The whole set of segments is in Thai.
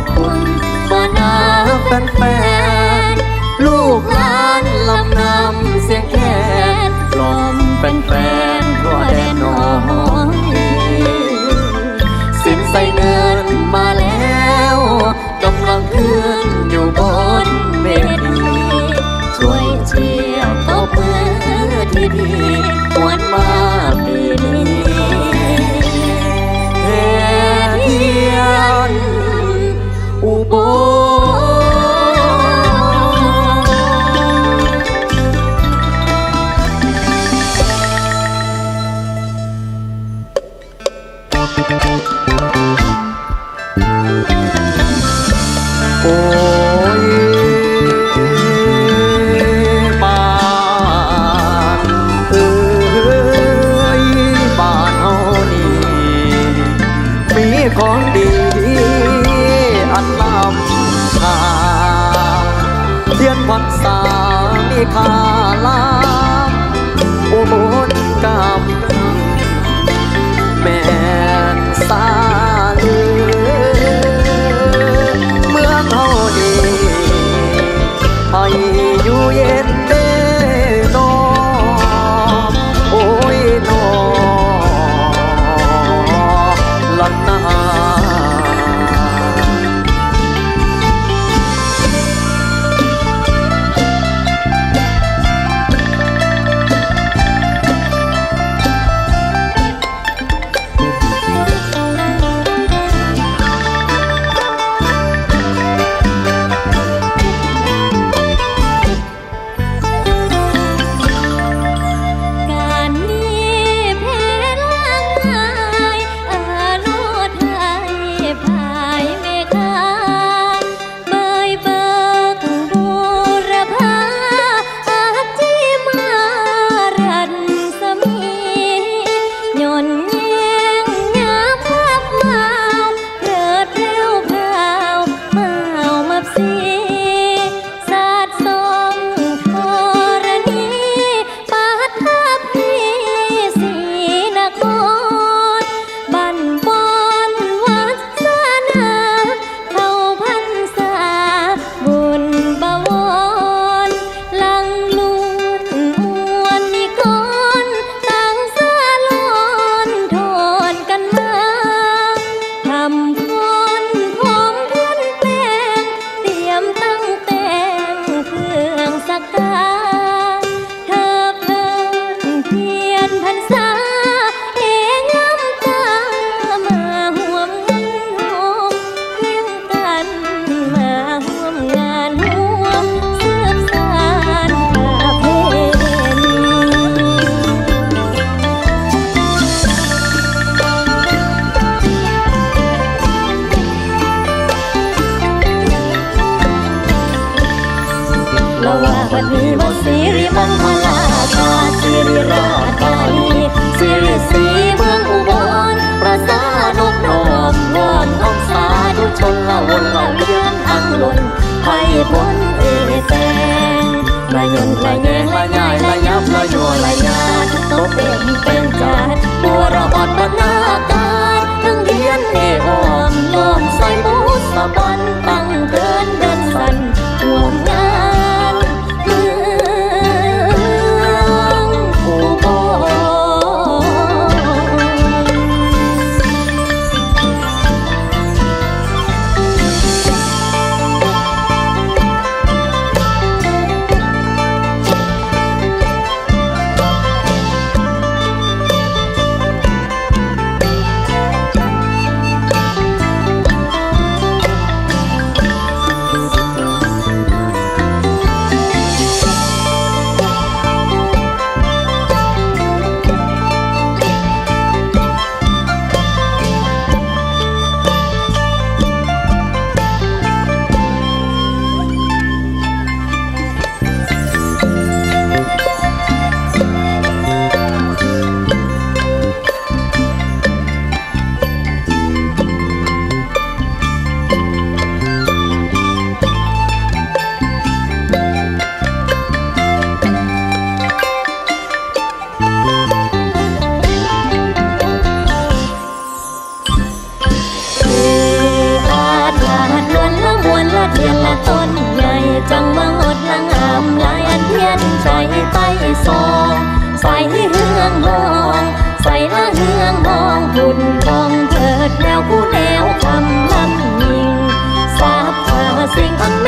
อบคุณมานาแฟนๆลูกหลานลำนำเสียงแคนกล่อมแฟนๆทั่วแดนน้องสินใส่เงินมาแล้วกำลังขึ้นอยู่บนเวทีช่วยเชียร์ตบมือที่ดีหวนมาปีนี้ำอุบล จังมางดละงามลายอันเพียนใจไปสองใส่เฮืองมอง ใส่ละเฮืองมองคุณทองเถิดแนวผู้แนวคำลำยิงสาบขาสิ่งอัง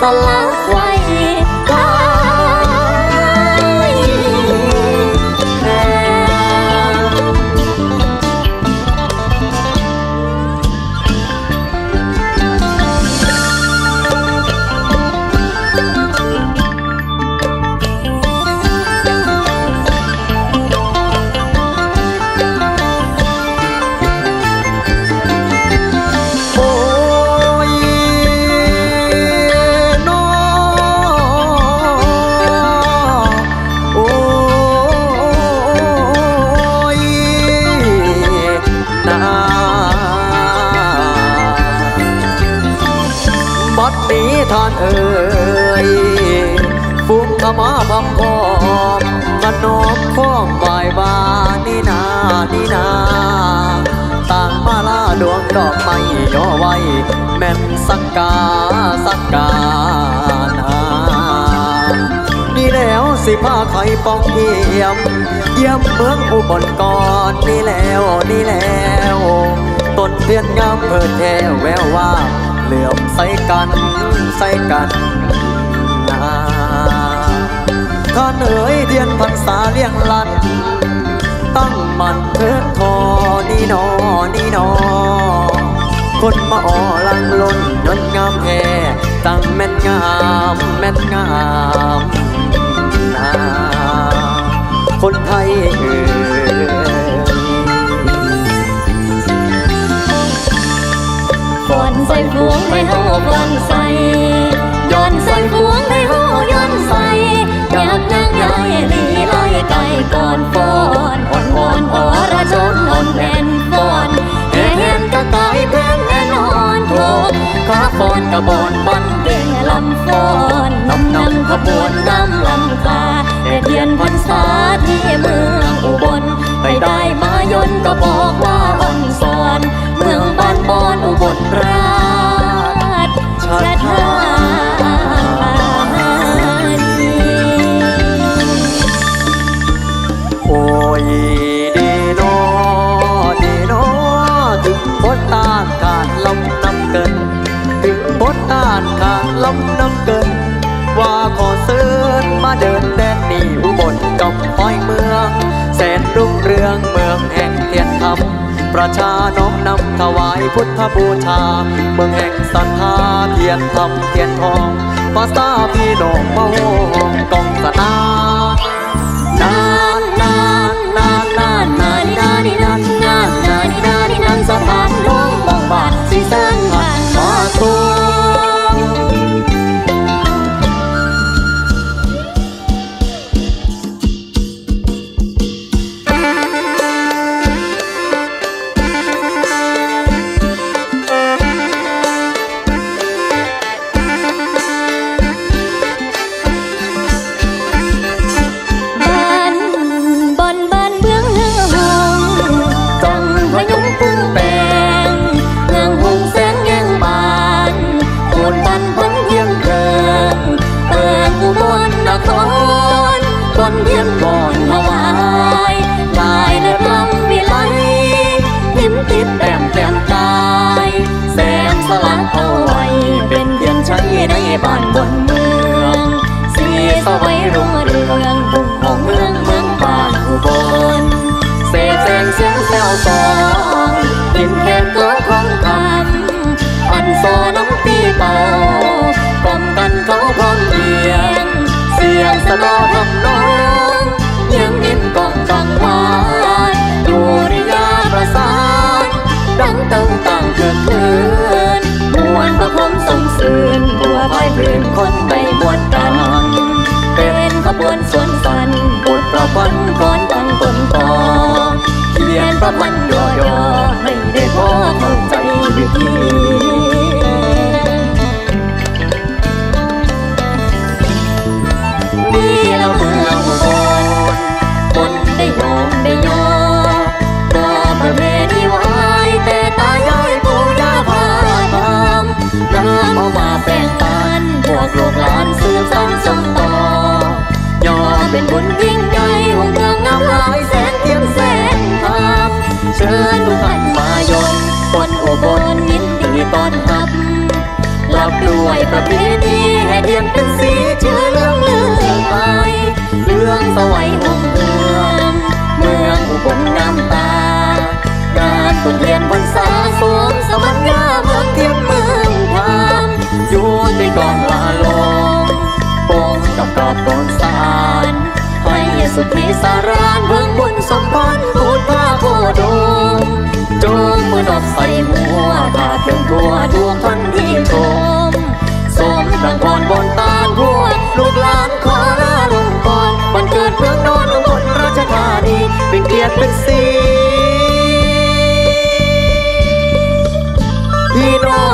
巴啦啦 ดอกไม้ย่อไว้ แม่นสักกาสักกานานี่แล้วสิพาใครป้องเยี่ยม เยี่ยมเมืองอุบลก่อนนี่แล้วนี่แล้วต้นเทียนงามเพิดแท้แววว่าเหลื่อมใส่กันใส่กันนาข้าเหนื่อยเทียนพรรษาเลี้ยงลันตั้งมันเถิดทอ นี่นอนี่นอคนมาอ่อลังล้นยนงามแท้ตั้งแม่นงามแม่นงามนาคนไทยเอ่ยก่อนใส่พวงให้เฮาก่อนใส่ย้อนใส่พวงให้เฮาย้อนใส่อยากนั่งยายลีไล่ไก่ก่อนฟ้อนอ่อนอ่อนอ่อน แผ่นฟ้อนแห่แห่นก็ตายเพงแน่นอนโถขาฟอนกะบอนบันเด่งลำฟอนนำนำขบวน ถึงบทต้านการลำน้ำเกิน ถึงบทต้านการลำน้ำเกิน ว่าขอเสิญมาเดินแดนนี่อุบลกับป้อยเมือง แสนรุ่งเรืองเมืองแห่งเทียนธรรมประชาน้อมนำถวายพุทธบูชา เมืองแห่งศรัทธาเทียนธรรมเทียนทองภาษาพี่น้องมาโหงกองสนา คนไปบวชกันเป็นขบวนสวนสันบวชประพันก่อนตั้งต้นต่อเขียนประพันธ์ย่อๆให้ได้พอเข้าใจวิธี ญยิ่งใหญ่วงเมืองงามหลายแสนเทียมแสนธรรมเชิญทุกท่านมายนคนอุบลยินดีต้อนรับรับด้วยประเพณีให้เทียนเป็นสีเชื่อเรื่องเลืองไปเรื่องสวัยหุ่งเมืองเมืองอุบลน้ำตาการตุนเทียนพรรษาสวงสวรรค์งาม สุขีสารานเพิ่งบุญสมพรพูดผ้าโพดมโจมมือดอกใส่หัวตาถึงทั่วดวงพันที่ชมสมดังพรบนตาหัวลูกหลานขอลาลงกรวันเกิดเพื่องนอนบนราชธานีเป็นเกียรติเป็นศรีพี่น้อง